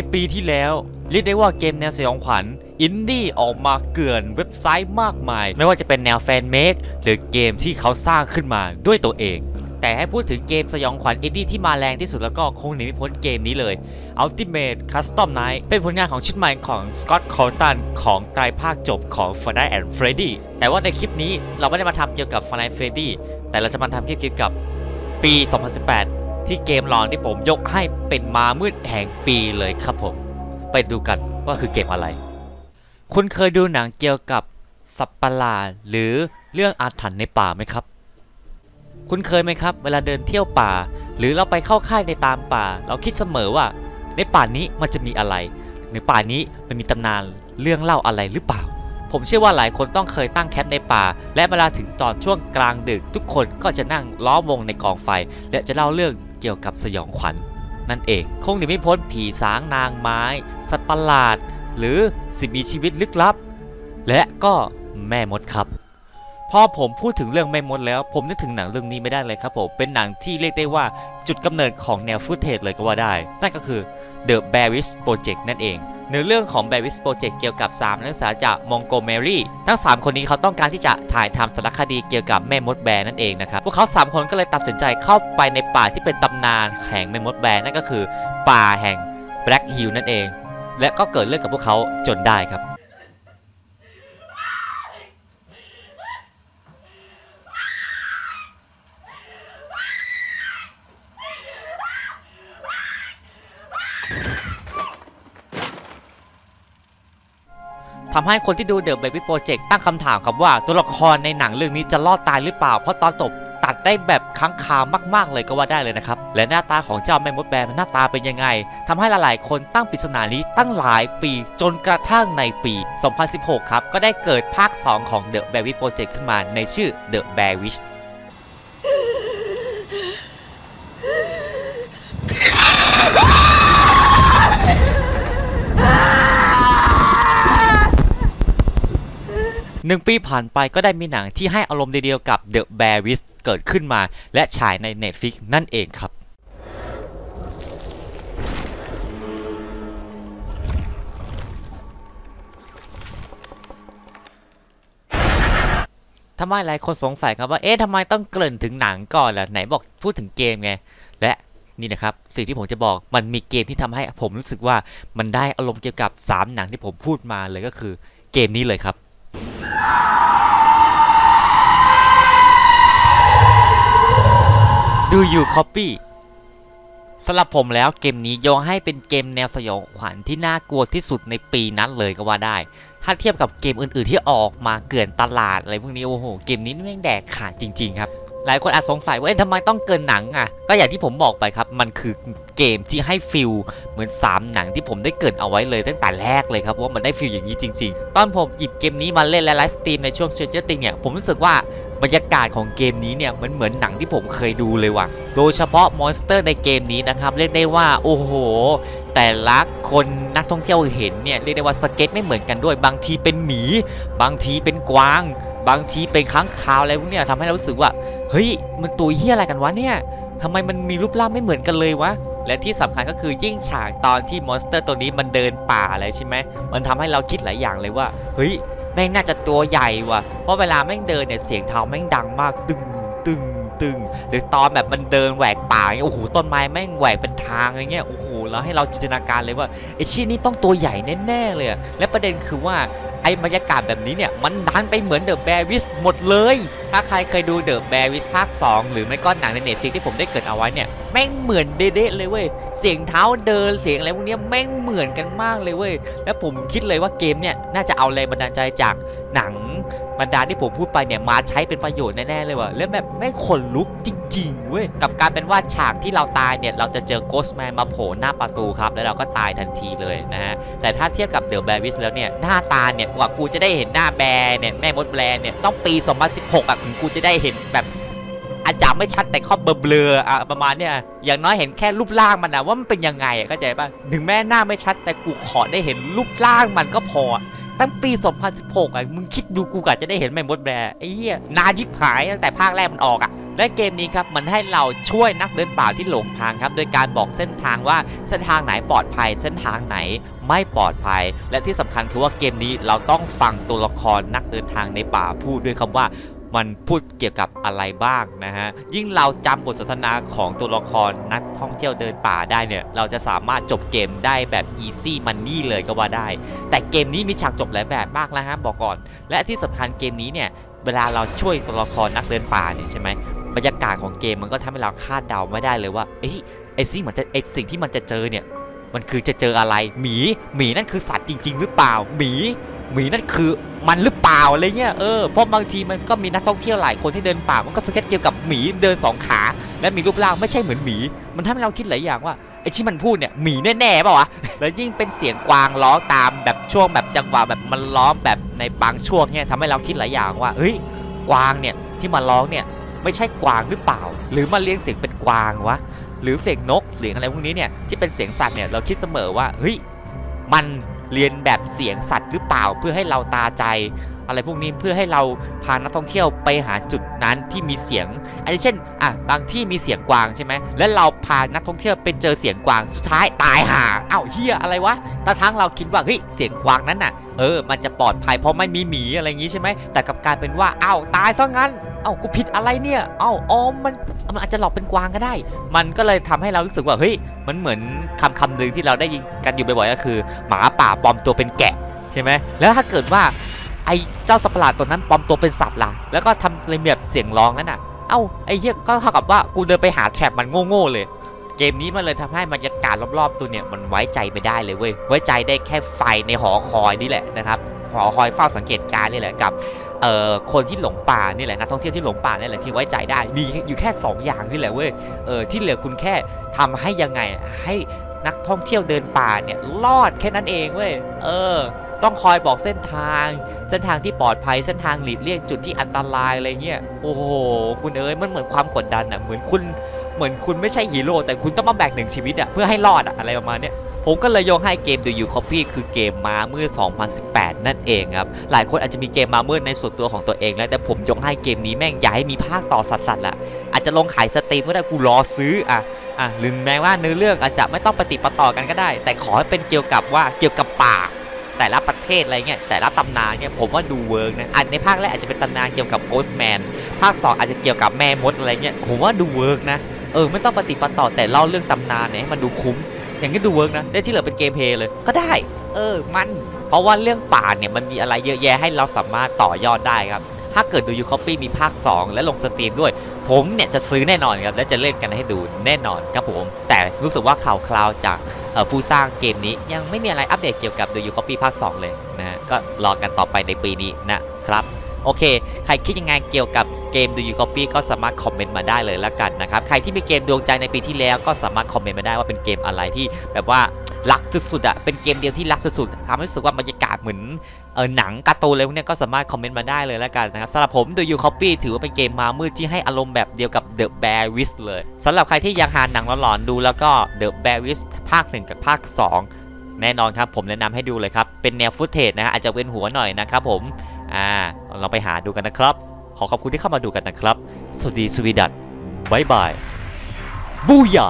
ในปีที่แล้ว เรียกได้ว่าเกมแนวสยองขวัญอินดี้ออกมาเกลื่อนเว็บไซต์มากมาย ไม่ว่าจะเป็นแนวแฟนเมดหรือเกมที่เขาสร้างขึ้นมาด้วยตัวเอง แต่ให้พูดถึงเกมสยองขวัญอินดี้ที่มาแรงที่สุดแล้วก็คงหนีไม่พ้นเกมนี้เลย Ultimate Custom Night เป็นผลงานของชุดใหม่ของ Scott Colton ของไตรภาคจบของ Friday and Freddy แต่ว่าในคลิปนี้เราไม่ได้มาทำเกี่ยวกับ Friday Freddy แต่เราจะมาทำคลิปเกี่ยวกับปี 2018 ที่เกมลองที่ผมยกให้เป็นมามืดแห่งปีเลยครับผม ไปดูกันว่าคือเกมอะไร คุณเคยดูหนังเกี่ยวกับสัตว์ปะหลาดหรือเรื่องอาถรรพ์ในป่าไหมครับ คุณเคยไหมครับ เวลาเดินเที่ยวป่า หรือเราไปเข้าค่ายในตามป่า เราคิดเสมอว่า ในป่านี้มันจะมีอะไรในป่านี้มันมีตำนานเรื่องเล่าอะไรหรือเปล่า ผมเชื่อว่าหลายคนต้องเคยตั้งแคมป์ในป่า และเวลาถึงตอนช่วงกลางดึกทุกคนก็จะนั่งล้อมวงในกองไฟ และจะเล่าเรื่อง เกี่ยวกับสยองขวัญนั่นเองคงหนีไม่พ้นผีสางนางไม้ สัตว์ประหลาด หรือสิ่งมีชีวิตลึกลับ และก็แม่มดครับ พอผมพูดถึงเรื่องแม่มดแล้ว ผมนึกถึงหนังเรื่องนี้ไม่ได้เลยครับผม เป็นหนังที่เรียกได้ว่าจุดกำเนิดของแนวฟุตเทจเลยก็ว่าได้ นั่นก็คือ The b a r r i s Project นั่นเอง เนื้อเรื่องของ b บ r ิสโปรเจกต์เกี่ยวกับ 3 นักศึกษาจากมองโกเมรีทั้ง 3 คนนี้เขาต้องการที่จะถ่ายทำสารคดีเกี่ยวกับแม่มดแบร์นั่นเองนะครับ พวกเขา 3 คนก็เลยตัดสินใจเข้าไปในป่าที่เป็นตำนานแห่งแม่มดแบร์นั่นก็คือ ป่าแห่ง Black Hill นั่นเอง และก็เกิดเรื่องกับพวกเขาจนได้ครับ ทำให้คนที่ดู The Baby Project ตั้งคำถามครับว่าตัวละครในหนังเรื่องนี้จะรอดตายหรือเปล่า เพราะตอนจบตัดได้แบบค้างคามาก ๆ เลยก็ว่าได้เลยนะครับ และหน้าตาของเจ้าแม่มดแบมหน้าตาเป็นยังไงทำให้หลาย ๆ คนตั้งปริศนานี้ตั้งหลายปีจนกระทั่งในปี 2016 ครับ ก็ได้เกิดภาค 2 ของ The Baby Project ขึ้นมาในชื่อ The Bear Witch หนึ่งปีผ่านไปก็ได้มีหนังที่ให้อารมณ์เดียวกับ The Bear w i s เกิดขึ้นมา และฉายใน Netflix นั่นเองครับทำไมหลายคนสงสัยครับว่า เอ๊ะทำไมต้องเกริ่นถึงหนังก่อนล่ะ ไหนบอกพูดถึงเกมไง และนี่นะครับ สิ่งที่ผมจะบอกมันมีเกมที่ทำให้ผมรู้สึกว่ามันได้อารมณ์เกี่ยวกับ 3 หนังที่ผมพูดมาเลยก็คือเกมนี้เลยครับ ดูอยู่ copy สำหรับผมแล้วเกมนี้ยกให้เป็นเกมแนวสยองขวัญที่น่ากลัวที่สุดในปีนั้นเลยก็ว่าได้ ถ้าเทียบกับเกมอื่นๆที่ออกมาเกลื่อนตลาดอะไรพวกนี้โอ้โหเกมนี้แม่งแดกขาดจริง ๆ ครับ หลายคนอาจสงสัยว่าเอ๊ะทำไมต้องเกินหนังอะ ก็อย่างที่ผมบอกไปครับ มันคือเกมที่ให้ฟิลเหมือน 3 หนังที่ผมได้เกินเอาไว้เลยตั้งแต่แรกเลยครับว่ามันได้ฟิลอย่างนี้จริง ๆ ตอนผมหยิบเกมนี้มาเล่นและไลฟ์สตรีมในช่วง Stranger Things เนี่ยผมรู้สึกว่าบรรยากาศของเกมนี้เนี่ยมันเหมือนหนังที่ผมเคยดูเลยว่ะ โดยเฉพาะมอนสเตอร์ในเกมนี้นะครับเรียกได้ว่าโอ้โห แต่ละคนนักท่องเที่ยวเห็นเนี่ยเรียกได้ว่าสเก็ตไม่เหมือนกันด้วย บางทีเป็นหมี บางทีเป็นกวาง บางทีเป็นค้างคาวอะไรพวกเนี้ยทำให้เรารู้สึกว่า เฮ้ย มันตัวเฮี้ยอะไรกันวะเนี่ยทำไมมันมีรูปร่างไม่เหมือนกันเลยวะ และที่สำคัญก็คือยิ่งฉากตอนที่มอนสเตอร์ตัวนี้มันเดินป่าอะไรใช่ไหม มันทำให้เราคิดหลายอย่างเลยว่า เฮ้ย แม่งน่าจะตัวใหญ่ว่ะ เพราะเวลาแม่งเดินเนี่ยเสียงเท้าแม่งดังมากตึงตึงตึง หรือตอนแบบมันเดินแหวกป่าอย่างเงี้ย โอ้โห ต้นไม้แม่งแหวกเป็นทางอย่างเงี้ย โอ้โห แล้วให้เราจินตนาการเลยว่าไอชี้นี่ต้องตัวใหญ่แน่ๆเลย และประเด็นคือว่า ไอ้บรรยากาศแบบนี้เนี่ยมันดันไปเหมือนเดอะแบวิสหมดเลย ถ้าใครเคยดูเดอะแบวิสภาค 2 หรือไม่ก็หนังในเน็ตฟลิกที่ผมได้เกิดเอาไว้เนี่ยแม่งเหมือนเด๊ะเลยเว้ยเสียงเท้าเดินเสียงอะไรพวกเนี้ยแม่งเหมือนกันมากเลยเว้ยแล้วผมคิดเลยว่าเกมเนี่ยน่าจะเอาแรงบันดาลใจจากหนัง บรรดาที่ผมพูดไปเนี่ยมาใช้เป็นประโยชน์แน่ๆเลยว่ะแล้วแบบแม่งขนลุกจริง ๆเว้ยกับการเป็นว่าฉากที่เราตายเนี่ยเราจะเจอโกสแมนมาโผล่หน้าประตูครับ แล้วเราก็ตายทันทีเลยนะฮะแต่ถ้าเทียบกับเดอะแบร์วิสแล้วเนี่ยหน้าตาเนี่ยกว่ากูจะได้เห็นหน้าแบร์เนี่ยแม่มดแบร์เนี่ยต้องปี 2016อะถึงกูจะได้เห็นแบบาจจะไม่ชัดแต่ข้อเบลอๆอะประมาณเนี้ยอย่างน้อยเห็นแค่รูปร่างมันนะว่ามันเป็นยังไงอะเข้าใจป่ะถึงแม่หน้าไม่ชัดแต่กูขอได้เห็นรูปร่างมันก็พอ ตั้งปี 2016 อะมึงคิดดูกูกะจะได้เห็นแม่มดแบร์ไอ้เหี้ยนานยิบหายตั้งแต่ภาคแรกมันออกอะและเกมนี้ครับมันให้เราช่วยนักเดินป่าที่หลงทางครับโดยการบอกเส้นทางว่าเส้นทางไหนปลอดภัย เส้นทางไหนไม่ปลอดภัย และที่สำคัญคือว่าเกมนี้เราต้องฟังตัวละครนักเดินทางในป่าพูดด้วยคำว่า มันพูดเกี่ยวกับอะไรบ้างนะฮะ ยิ่งเราจำบทสนทนาของตัวละครนักท่องเที่ยวเดินป่าได้เนี่ย เราจะสามารถจบเกมได้แบบ easy money เลยก็ว่าได้ แต่เกมนี้มีฉากจบหลายแบบมากแล้วฮะบอกก่อน และที่สำคัญเกมนี้เนี่ย เวลาเราช่วยตัวละครนักเดินป่าเนี่ยใช่ไหมบรรยากาศของเกมมันก็ทำให้เราคาดเดาไม่ได้เลยว่าเอ้ยไอสิ่งมันจะไอสิ่งที่มันจะเจอเนี่ยมันคือจะเจออะไร หมี หมีนั่นคือสัตว์จริง ๆ หรือเปล่า หมี หมีนั่นคือมันหรือเปล่าอะไรเงี้ยเออเพราะบางทีมันก็มีนักท่องเที่ยวหลายคนที่เดินป่ามันก็สเก็ตเกี่ยวกับหมีเดินสองขา และมีรูปร่างไม่ใช่เหมือนหมี มันทำให้เราคิดหลายอย่างว่าไอ้ที่มันพูดเนี่ยหมีแน่ๆเปล่าวะแล้วยิ่งเป็นเสียงกวางร้องตามแบบช่วงแบบจังหวะแบบมันร้องแบบในบางช่วงเนี่ยทำให้เราคิดหลายอย่างว่าเฮ้ยกวางเนี่ยที่มาร้องเนี่ยไม่ใช่กวางหรือเปล่า หรือมาเลี้ยงเสียงเป็นกวางวะหรือเสียงนกเสียงอะไรพวกนี้เนี่ยที่เป็นเสียงสัตว์เนี่ยเราคิดเสมอว่าเฮ้ยมัน เรียนแบบเสียงสัตว์หรือเปล่าเพื่อให้เราตาใจ อะไรพวกนี้เพื่อให้เราพานักท่องเที่ยวไปหาจุดนั้นที่มีเสียงอันเช่นอะบางที่มีเสียงกวางใช่ไหมแล้วเราพานักท่องเที่ยวไปเจอเสียงกวางสุดท้ายตายห่าอ้าวเฮียอะไรวะตาทั้งเราคิดว่าเฮ้ยเสียงกวางนั้นน่ะเออมันจะปลอดภัยเพราะไม่มีหมีอะไรอย่างงี้ใช่ไหมแต่กับการเป็นว่าอ้าวตายซะงั้น เอ้ากูผิดอะไรเนี่ย เอ้าอ๋อมันมันอาจจะหลอกเป็นกวางก็ได้ มันก็เลยทำให้เรารู้สึกว่าเฮ้ยมันเหมือนคำคำหนึ่งที่เราได้ยินกันอยู่บ่อยๆก็คือ หมาป่าปลอมตัวเป็นแกะใช่ไหมแล้วถ้าเกิดว่าไอ้เจ้าสัตว์ประหลาดตัวนั้นปลอมตัวเป็นสัตว์ล่ะแล้วก็ทำเลยแบบเสียงร้องนั่นน่ะเอ้าไอ้เหี้ยก็เท่ากับว่ากูเดินไปหาแทร็บมันโง่ๆเลยเกมนี้มันเลยทำให้บรรยากาศรอบๆตัวเนี่ยมันไว้ใจไม่ได้เลยเว้ยไว้ใจได้แค่ไฟในหอคอยนี่แหละนะครับหอคอยเฝ้าสังเกตการณ์นี่แหละกับ เอ่อคนที่หลงป่านี่แหละนักท่องเที่ยวที่หลงป่านี่แหละที่ไว้ใจได้มีอยู่แค่ 2 อย่างนี่แหละเว้ยเออที่เหลือคุณแค่ทำให้ยังไงให้นักท่องเที่ยวเดินป่าเนี่ยรอดแค่นั้นเองเว้ยเออ ต้องคอยบอกเส้นทาง เส้นทางที่ปลอดภัยเส้นทางหลีกเลี่ยงจุดที่อันตรายอะไรเงี้ยโอ้โหคุณเอ้ยมันเหมือนความกดดันอะเหมือนคุณเหมือนคุณไม่ใช่ฮีโร่แต่คุณต้องมาแบกหนึ่งชีวิตอะเพื่อให้รอดอะอะไรประมาณเนี้ย ผมก็เลยยกให้เกม The You Copy คือเกมมาเมื่อ2018 นั่นเองครับ หลายคนอาจจะมีเกมมาเมื่อในส่วนตัวของตัวเองแล้วแต่ผมยกให้เกมนี้แม่งย่าให้มีภาคต่อสัตว์ละอาจจะลงขายสตรีมก็ได้กูรอซื้ออะอะหรือแม้ว่าเนื้อเรื่องอาจจะไม่ต้องปฏิปต่อกันก็ได้ แต่ขอให้เป็นเกี่ยวกับว่าเกี่ยวกับป่าแต่ละประเทศอะไรเงี้ยแต่ละตำนานเนี่ยผมว่าดูเวิร์กนะอันในภาคแรกอาจจะเป็นตำนานเกี่ยวกับโกสแมนภาค 2 อาจจะเกี่ยวกับแม่มดอะไรเงี้ยผมว่าดูเวิร์กนะเออไม่ต้องปฏิปะต่อแต่เล่าเรื่องตำนานเนี่ยมันดูคุ้ม อย่างนี้ดูเวิร์กนะได้ที่เหลือเป็นเกมเพลย์เลยก็ได้ เออมัน เพราะว่าเรื่องป่าเนี่ยมันมีอะไรเยอะแยะให้เราสามารถต่อยอดได้ครับถ้าเกิดดูยูคอปปี้มีภาค 2 และลงสตรีมด้วย ผมเนี่ยจะซื้อแน่นอนครับและจะเล่นกันให้ดูแน่นอนครับผม แต่รู้สึกว่าข่าวคราวจากเอ่อผู้สร้างเกมนี้ยังไม่มีอะไรอัปเดตเกี่ยวกับ The You Copy ภาค 2 เลยนะฮะก็รอกันต่อไปในปีนี้นะครับ โอเค ใครคิดยังไงเกี่ยวกับ เกม The You Copy ก็สามารถคอมเมนต์มาได้เลยละกันนะครับใครที่มีเกมดวงใจในปีที่แล้วก็สามารถคอมเมนต์มาได้ว่าเป็นเกมอะไรที่แบบว่ารักสุดๆอะเป็นเกมเดียวที่รักสุดๆทำให้รู้สึกว่าบรรยากาศเหมือนเออหนังการ์ตูนอะไรพวกนี้ก็สามารถคอมเมนต์มาได้เลยละกันนะครับสำหรับผม The You Copy ถือว่าเป็นเกมมามืดที่ให้อารมณ์แบบเดียวกับ The Bear w i s เลยสำหรับใครที่อยากหาหนังหลอนๆดูแล้วก็ The Bear w i s ภาค 1 กับภาค 2 แน่นอนครับ ผมแนะนำให้ดูเลยครับ เป็นแนวฟุตเทจนะฮะอาจจะเว้นหัวหน่อยนะครับผมอ่าเราไปหาดูกันนะครับ ขอขอบคุณที่เข้ามาดูกันนะครับ สวัสดีสวีดัตบายบายบูยา